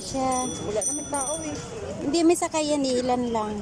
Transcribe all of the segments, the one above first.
na siya. Wala naman tao eh. Hindi, may sakayan eh. Ilan lang.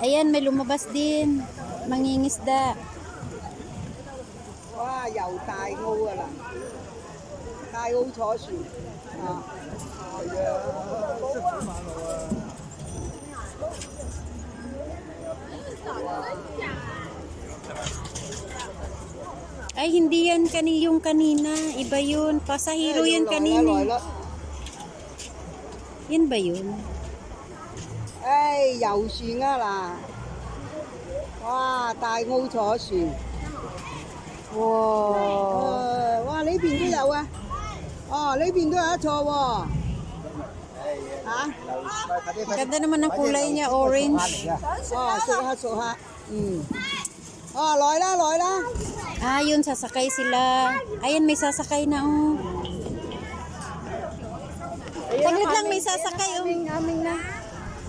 Ayan, may lumabas din. Mangingisda. Wow, yaw tayo wala. Tayo chosu. Ah. Wow. Ay, hindi yan kani yung kanina. Iba yun. Pasahiro Ay, yan kanina. Wala, wala. Yan ba yun? Ay, yaw xuyên á là. Wow, đại ô chỗ xuyên. Wow. Wow, lấy biển tôi dạo à. Ờ, lấy biển tôi ở chỗ wow. Hả? Ganda naman ang kulay niya, orange. Oh, suha, suha. Mm. Oh, Loyla, Loyla. Ah, yun, sasakay sila. Ayan, may sasakay na, oh. Ayun lang, may sasakay, oh. Kaming, kaming na.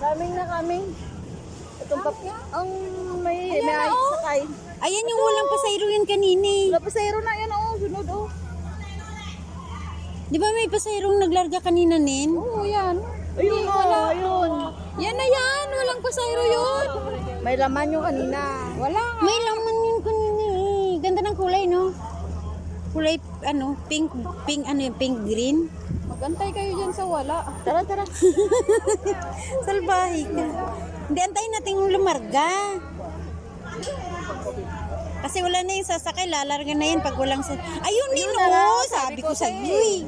Kaming na, kaming. Itong pap... Ang may, may ay oh. sakay. Ayan yung walang pasayro yun kanini. Wala pasayro na, yan, oh. Sunod, oh. Di ba may pasayrong naglarga kanina, Nin? Oo, yan. Ayun, oh, ayun. Ayun. Yan na yan, walang pasayro yun. May laman yung kanina. Wala nga. May laman yun kanina eh. Ganda ng kulay, no? Kulay, ano, pink, pink, ano yung pink green. Magantay kayo dyan sa wala. Tara, tara. Salbahe ka. Hindi, antayin natin yung lumarga. Kasi wala na yung sasakay, lalarga na yan pag walang sa... Ayun din, oh, sabi ko sa iyo eh.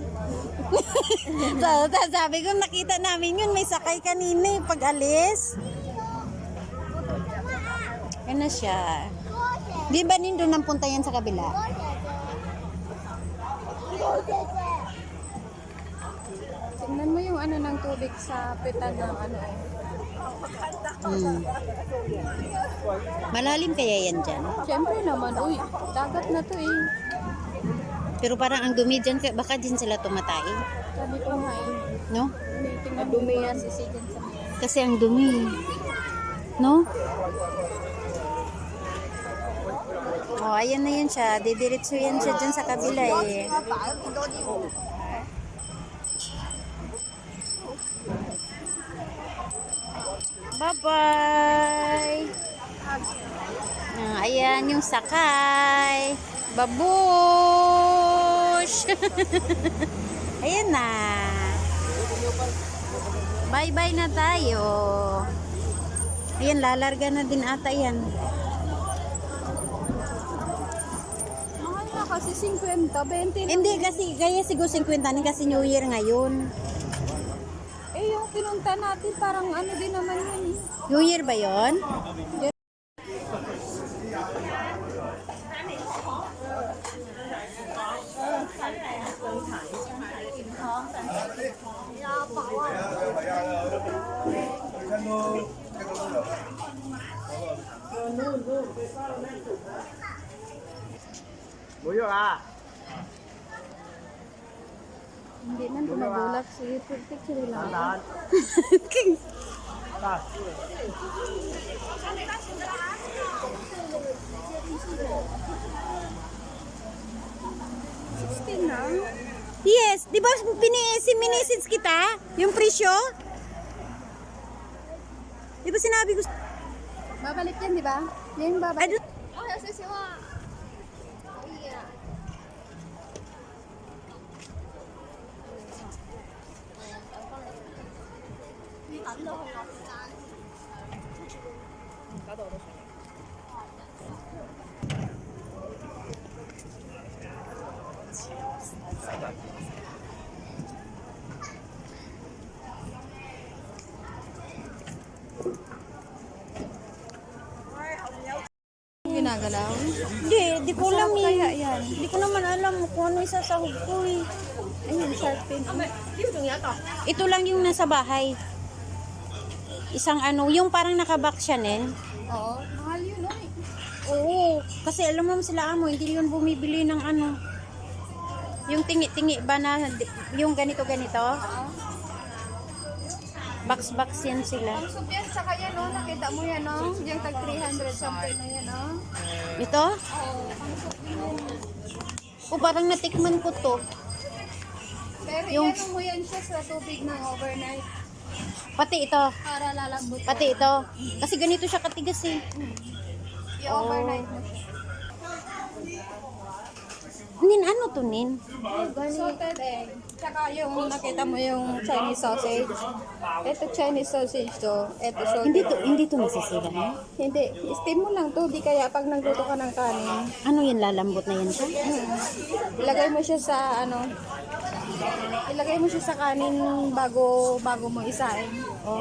so, sa- sabi ko, nakita namin yun, may sakay kanina eh, pag alis. Yan na siya. Di ba nin doon ang punta yan sa kabila? Tingnan mo yung ano ng tubig sa pitan ng ano. Hmm. Malalim kaya yan dyan? Siyempre naman, uy. Dagat na to eh. Pero parang ang dumi dyan, kaya baka din sila tumatay. Sabi ko nga eh. No? Tingnan mo yan si Sigan sa Kasi ang dumi. No? Oh, ayan na yan siya. Didiretso yan siya dyan sa kabila eh. Bye-bye! Ah, ayan yung sakay. Babush! ayan na. Bye-bye na tayo. Ayan, lalarga na din ata yan. Kasi 50, 20 na. Hindi kasi, kaya siguro 50 ni kasi New Year ngayon. Eh, yung pinunta natin parang ano din naman yun eh. New Year ba yon? Hindi man ito nagulak. Sige, picture lang. Sixteen na? Yes, di ba pinisi minisits kita? Yung presyo? Di ba sinabi ko? Babalik yan, di ba? Yan babalik. Ano? Oh, yes, Ginagalaw? Hindi, di ko alam eh. Kaya yan. Di ko naman alam kung ano isasahog ko eh. Ayun, shark fin. Ito lang yung nasa bahay. Isang ano, yung parang nakabox siya nen. Oo. Mahal yun, oy. Oo, kasi alam mo sila amo, hindi yun bumibili ng ano. Yung tingi-tingi ba na, yung ganito-ganito? Box-box yan sila. Ang supyan sa kanya, no? Nakita mo yan, no? Yung tag 300 something na yan, no? Ito? Oo, ang supyan yan. O parang natikman ko to. Pero Yung- yung... mo yan siya sa tubig ng overnight Pati ito. para lalambot. Pati ito. Kasi ganito siya katigas eh. Yung overnight mo siya. Nin, ano to, Nin? Salted egg. Tsaka yung nakita mo yung Chinese sausage. Ito Chinese sausage to. Ito salted Hindi to, hindi to nasisira, eh? Hindi. Steam mo lang to. Di kaya pag nagluto ka ng kanin. Ano yan, lalambot na yan siya? Hmm. Ilagay mo siya sa ano. Ilagay mo siya sa kanin bago bago mo isain. Oh.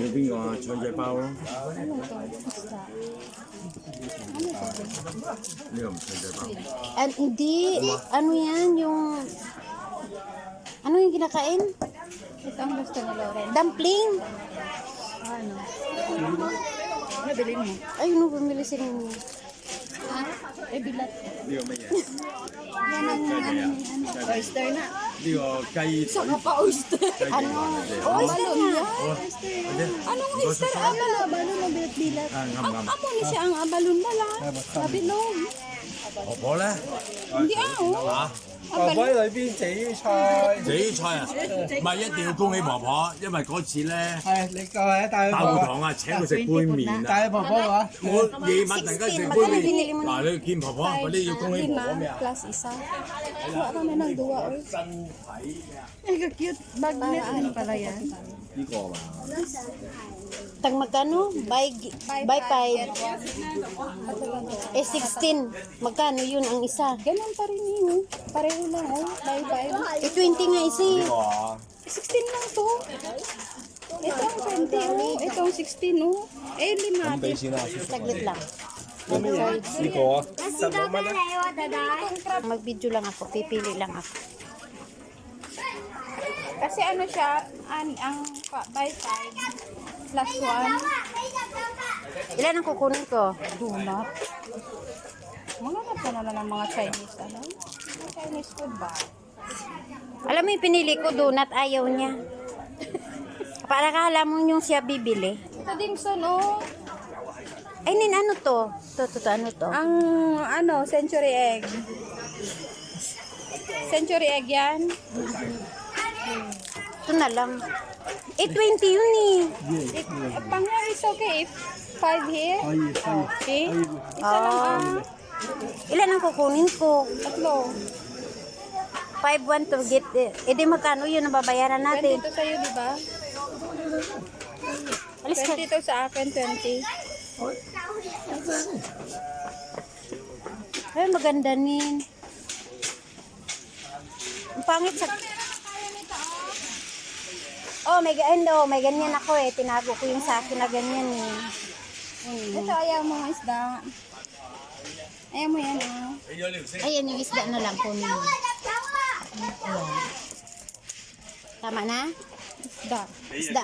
Moving on, Sanjay Power. Yun, Sanjay Power. At hindi, ano yan, yung... Ano yung kinakain? Ito ang gusto ni Loren. Dumpling! Ano? ano Nabili mo? Ay, ano, bumili si Nini. Ha? Eh, bilat. Yan ang, ano, ano, oyster na. Di ko, kay... Saka pa ano? oyster. Ano? Oyster niya? Oh, ano oyster yan. Anong oyster? Abalo, abalo ng bilat-bilat. Ang amo ni ah, ah. siya, ang abalon na lang. Ah, Mabilog. Opo oh, la. Hindi ako. Ha? Oh. 嚇？Abalon. 裏邊紫菜，自己菜啊？唔係一定要恭喜婆婆，因為嗰次咧係你過嚟帶大佢婆會堂啊請佢食杯麵啊。帶佢婆婆嘅話，我夜晚突然間食杯麵，嗱你見婆婆嗰啲要恭喜婆婆咩啊？plus isa. Kuha kami ng duwa. oy. Ay, cute. Magnet ano pala yan? 呢個嘛？Tang magkano? By, by 5. Eh, 16. Magkano yun ang isa? Ganun pa rin yun. Eh. Pareho lang, oh. By 5. Eh, 20 nga isa. Eh, 16 eh, lang to. Ito ang 20, oh. Ito ang 16, oh. Eh, lima. Saglit lang. Iko, sa mama na. Mag-video lang ako. Pipili lang ako. Kasi ano siya, an ang by 5 plus 1. Ilan ang kukunin ko? Donut. Mga na pala na ng mga Chinese, ano? Mga Chinese food ba? Alam mo yung pinili ko, donut, ayaw niya. Para kala mo yung siya bibili. Ito Dimson, oh. Ay, nin, ano to? To, to, to, ano to? Ang ano, century egg. Century egg yan. Ito na lang. Eh, 20 yun eh. It, pang here is okay if 5 here. Okay. Isa lang Ah. Ilan ang kukunin ko? Tatlo. 5-1 to get eh. Eh, di magkano yun ang babayaran natin? 20 to sa'yo, di ba? Alis ka. 20 to sa akin, 20. Ay, maganda nin. Ang pangit sa... Oh, may ganyan oh, may ganyan ako eh. Tinago ko yung sa akin na ganyan eh. Ito, ayaw mo isda. Ayaw mo yan, oh. Ayan yung isda na lang kunin mo. Tama na? Isda. Isda.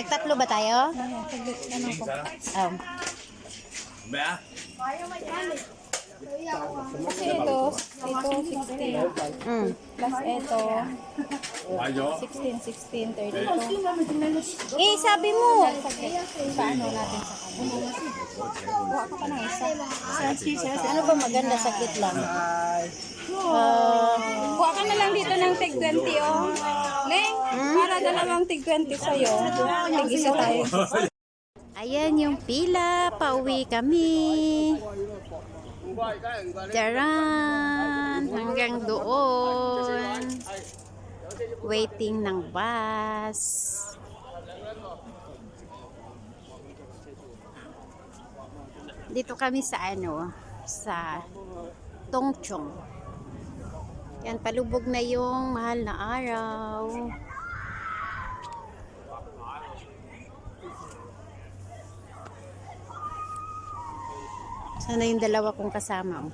Tagtatlo ba tayo? Ano ko. Oh. 咩啊？Kasi ito, ito, 16. Mm. Plus ito, 買咗。16, 16, 32. Eh, sabi mo. Paano natin sa kanya? Kuha ka pa ng isa. Ano ba maganda? Sakit lang. Ah, Kuha ka na lang dito ng tig 20, oh. Neng, para dalawang tig 20 sa'yo. Tig isa tayo. ayan yung pila. Pauwi kami. Charan! Hanggang doon. Waiting ng bus. Dito kami sa ano, sa Tongchong. Yan, palubog na yung mahal na araw. Sana yung dalawa kong kasama. Oh.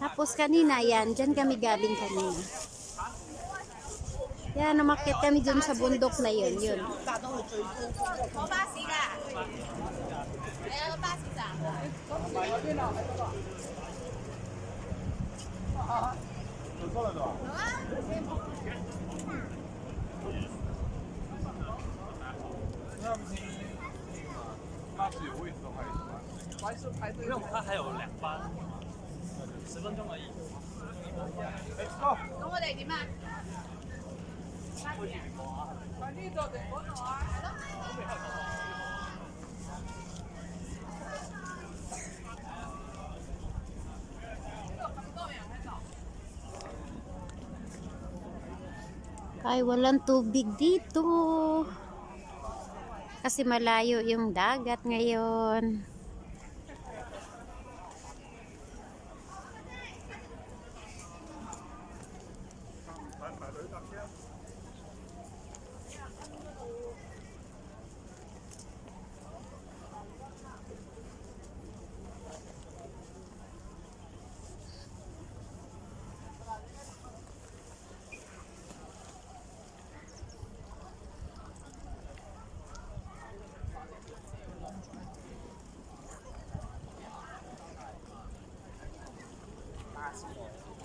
Tapos kanina, yan, dyan kami galing kanina. Yan, namakit kami dyan sa bundok na yun. Yun. 还要巴士站。啊！走错了是吧？走啊！那不是巴士有位置的吗？快走，快走！不用，他还有两班，十分钟而已。哦。咁我哋点啊？快点走啊！快点走啊！Ay, walang tubig dito. Kasi malayo yung dagat ngayon. basketball.